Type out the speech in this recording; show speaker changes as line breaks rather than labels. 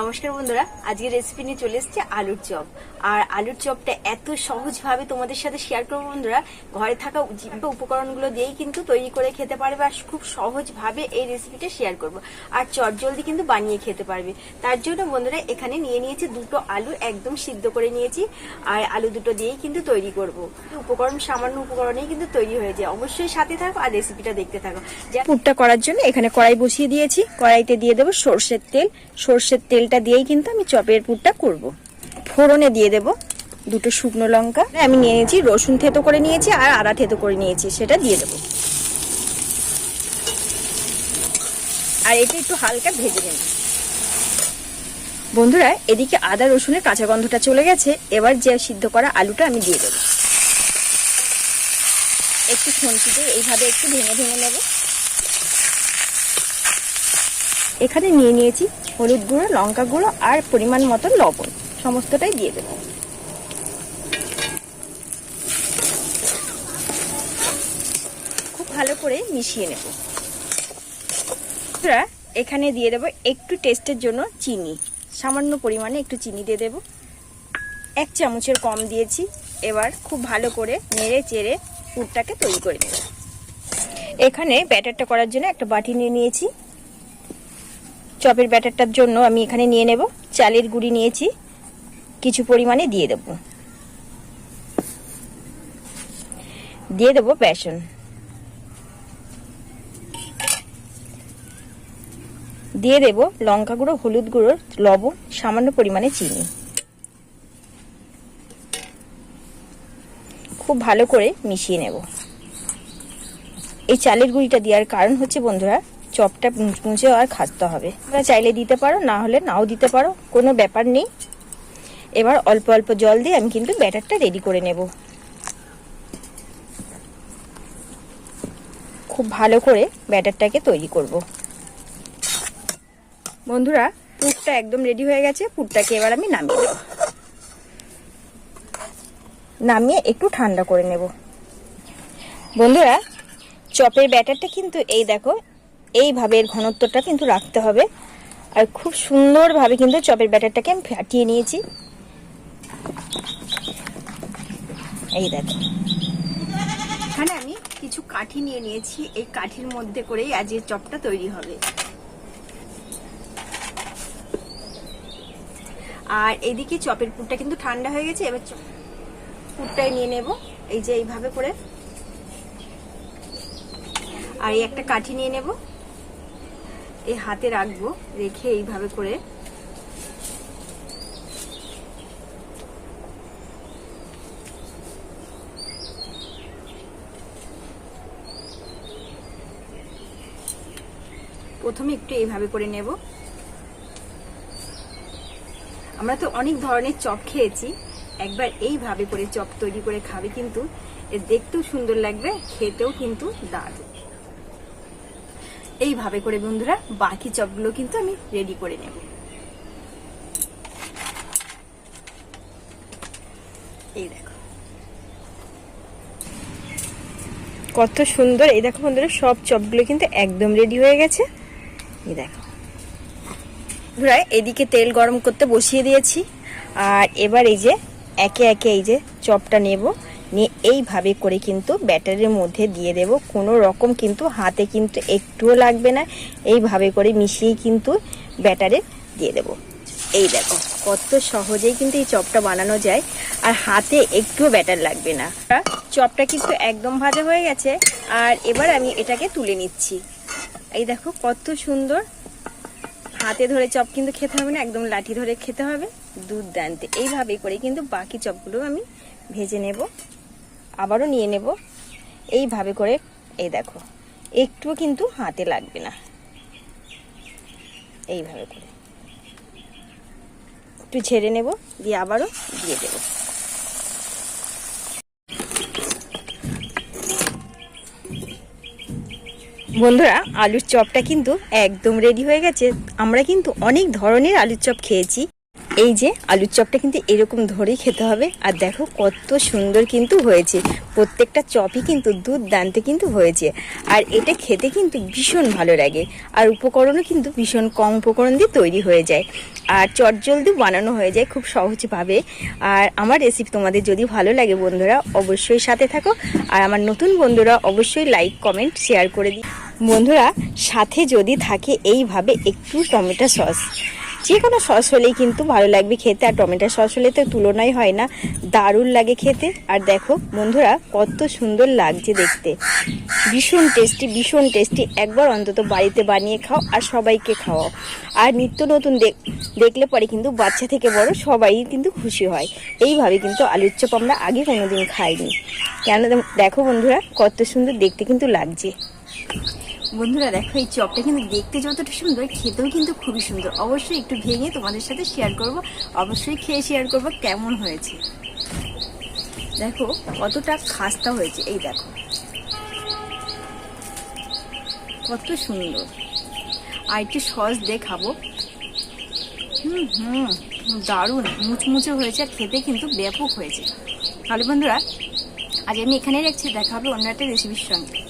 নমস্কার বন্ধুরা আজকে রেসিপি নিয়ে চলে এসেছে আলুর চপ। আর আলুর চপটা এত সহজভাবে তোমাদের সাথে শেয়ার করব বন্ধুরা, ঘরে থাকা যে উপকরণগুলো দিয়েই কিন্তু তৈরি করে খেতে পারবে আর খুব সহজভাবে এই রেসিপিটা শেয়ার করব। আর চট জলদি কিন্তু বানিয়ে খেতে পারবে। তার জন্য বন্ধুরা, এখানে নিয়ে নিয়েছি দুটো আলু একদম সিদ্ধ করে নিয়েছি। আর আলু দুটো দিয়েই কিন্তু তৈরি করব। উপকরণ, সামান্য উপকরণেই কিন্তু তৈরি হয়ে যায়। অবশ্যই সাথে থাকো আর রেসিপিটা দেখতে থাকো। পুরটা করার জন্য এখানে কড়াই বসিয়ে দিয়েছি। কড়াইতে দিয়ে দেবো সর্ষের তেল। সর্ষের তেলটা দিয়েই কিন্তু আমি চপের পুরটা করব। ফোড়নে দিয়ে দেব দুটো শুকনো লঙ্কা। আমি নিয়ে নিয়েছি, রসুন থেতো করে নিয়েছি আর আদা থেতো করে নিয়েছি, সেটা দিয়ে দেবো। আর এটা একটু হালকা ভেজে নেব। বন্ধুরা, এদিকে আদা রসুনের কাঁচা গন্ধটা চলে গেছে, এবার যে সিদ্ধ করা আলুটা আমি দিয়ে দেবো। একটু খুন্তিতে এইভাবে একটু ভেঙে ভেঙে নেব। এখানে নিয়ে নিয়েছি হলুদ গুঁড়ো, লঙ্কা গুঁড়ো আর পরিমাণ মতো লবণ। সমস্তটাই দিয়ে দেব। খুব ভালো করে মিশিয়ে নেব। এখানে দিয়ে দেব একটু টেস্টের জন্য চিনি। সামান্য পরিমাণে একটু চিনি দিয়ে দেব। এক চামচের কম দিয়েছি। এবার খুব ভালো করে নেড়ে চেড়ে পুরটাকে তৈরি করে নেব। এখানে ব্যাটারটা করার জন্য একটা বাটি নিয়ে নিয়েছি। চপের ব্যাটারটার জন্য আমি এখানে নিয়ে নেব। চালের গুঁড়ি নিয়েছি। কিছু পরিমাণে দিয়ে দেব। দিয়ে দেব বেসন। দিয়ে দেব লঙ্কা গুঁড়ো, হলুদ গুঁড়ো, লবণ, সামান্য পরিমাণে চিনি। খুব ভালো করে মিশিয়ে নেব। এই চালের গুঁড়িটা দেওয়ার কারণ হচ্ছে, বন্ধুরা চপটা মুছে আর খাসতে হবে। তোমরা চাইলে দিতে পারো, না হলে নাও দিতে পারো, কোনো ব্যাপার নেই। এবার অল্প অল্প জল দিয়ে আমি কিন্তু ব্যাটারটা রেডি করে নেব। খুব ভালো করে ব্যাটারটাকে তৈরি করব। বন্ধুরা, পুরটা একদম রেডি হয়ে গেছে, পুরটাকে এবার আমি নামিয়ে দেব নামিয়ে একটু ঠান্ডা করে নেব। বন্ধুরা, চপের ব্যাটারটা কিন্তু এই দেখো এইভাবে এর ঘনত্বটা কিন্তু রাখতে হবে। আর খুব সুন্দরভাবে কিন্তু চপের ব্যাটারটাকে আমি ফাটিয়ে নিয়েছি। এই দেখো। এখানে আমি কিছু কাঠি নিয়ে নিয়েছি। এই কাঠির মধ্যে করেই আজ এই চপটা তৈরি হবে। আর এদিকে চপের পুরটা কিন্তু ঠান্ডা হয়ে গেছে, এবার পুরটাই নিয়ে নেব। এই যে এইভাবে করে। আর এই একটা কাঠি নিয়ে নেব। এই হাতে রাখব, রেখে এইভাবে করে। প্রথমে একটু এইভাবে করে নেব। আমরা তো অনেক ধরনের চপ খেয়েছি, একবার এইভাবে করে চপ তৈরি করে খাবে কিন্তু দেখতেও সুন্দর লাগবে, খেতেও কিন্তু দারুণ। এইভাবে করে বন্ধুরা বাকি চপগুলো কিন্তু আমি রেডি করে নেব। এই দেখো। কত সুন্দর। এই দেখো বন্ধুরা, সব চপগুলো কিন্তু একদম রেডি হয়ে গেছে। এই দেখো। বন্ধুরা, এদিকে তেল গরম করতে বসিয়ে দিয়েছি। আর এবার এই যে একে একে এই যে চপটা নেব। নিয়ে এইভাবে করে কিন্তু ব্যাটারের মধ্যে দিয়ে দেব। কোনো রকম কিন্তু হাতে কিন্তু একটুও লাগবে না। এইভাবে করে মিশিয়ে কিন্তু ব্যাটারে দিয়ে দেব। এই দেখো, কত সহজেই কিন্তু এই চপটা বানানো যায়। আর হাতে একটুও ব্যাটার লাগবে না। চপটা কিন্তু একদম ভাজা হয়ে গেছে। আর এবার আমি এটাকে তুলে নিচ্ছি। এই দেখো, কত সুন্দর। হাতে ধরে চপ কিন্তু খেতে হবে না, একদম লাঠি ধরে খেতে হবে। দুধ এইভাবে করে কিন্তু বাকি চপগুলো আমি ভেজে নেব। আবারও নিয়ে নেব। এইভাবে করে, এই দেখো, একটুও কিন্তু হাতে লাগবে না। এইভাবে করে। একটু ছেড়ে নেব, দিয়ে আবারও দিয়ে দেব। বন্ধুরা, আলুর চপটা কিন্তু একদম রেডি হয়ে গেছে। আমরা কিন্তু অনেক ধরনের আলুর চপ খেয়েছি। এই যে আলুর চপটা কিন্তু এরকম ধরেই খেতে হবে। আর দেখো কত সুন্দর কিন্তু হয়েছে। প্রত্যেকটা চপই কিন্তু দুধদান্তে কিন্তু হয়েছে। আর এটা খেতে কিন্তু ভীষণ ভালো লাগে। আর উপকরণও কিন্তু ভীষণ কম উপকরণ দিয়ে তৈরি হয়ে যায়। আর চটজলদি বানানো হয়ে যায় খুব সহজভাবে। আর আমার রেসিপি তোমাদের যদি ভালো লাগে বন্ধুরা, অবশ্যই সাথে থাকো। আর আমার নতুন বন্ধুরা অবশ্যই লাইক কমেন্ট শেয়ার করে দিই বন্ধুরা, সাথে যদি থাকে এইভাবে একটু টমেটো সস। যে কোনো সস হলেই কিন্তু ভালো লাগবে খেতে, আর টমেটো সস হলে তো তুলনাই হয় না। দারুণ লাগে খেতে। আর দেখো, বন্ধুরা, কত সুন্দর লাগছে দেখতে। ভীষণ টেস্টি ভীষণ টেস্টি একবার অন্তত বাড়িতে বানিয়ে খাও আর সবাইকে খাওয়াও। আর নিত্য নতুন দেখ- দেখলে পরে কিন্তু বাচ্চা থেকে বড় সবাই কিন্তু খুশি হয়। এইভাবে কিন্তু আলুর চপ আমরা আগে কোনোদিন খাইনি। কেন দেখো বন্ধুরা, কত সুন্দর দেখতে কিন্তু লাগছে। বন্ধুরা, দেখো এই চপটা কিন্তু দেখতে যতটা সুন্দর, খেতেও কিন্তু খুবই সুন্দর। অবশ্যই একটু ভেঙে তোমাদের সাথে শেয়ার করব। অবশ্যই খেয়ে শেয়ার করব কেমন হয়েছে। দেখো, কতটা খাস্তা হয়েছে, এই দেখো। কত সুন্দর। আর একটু সস দিয়ে খাব। হুম হুম, দারুণ। মুচমুচে হয়েছে আর খেতে কিন্তু ব্যাপক হয়েছে। তাহলে বন্ধুরা, আজ আমি এখানেই রাখছি, দেখা হবে অন্য একটা রেসিপির সঙ্গে।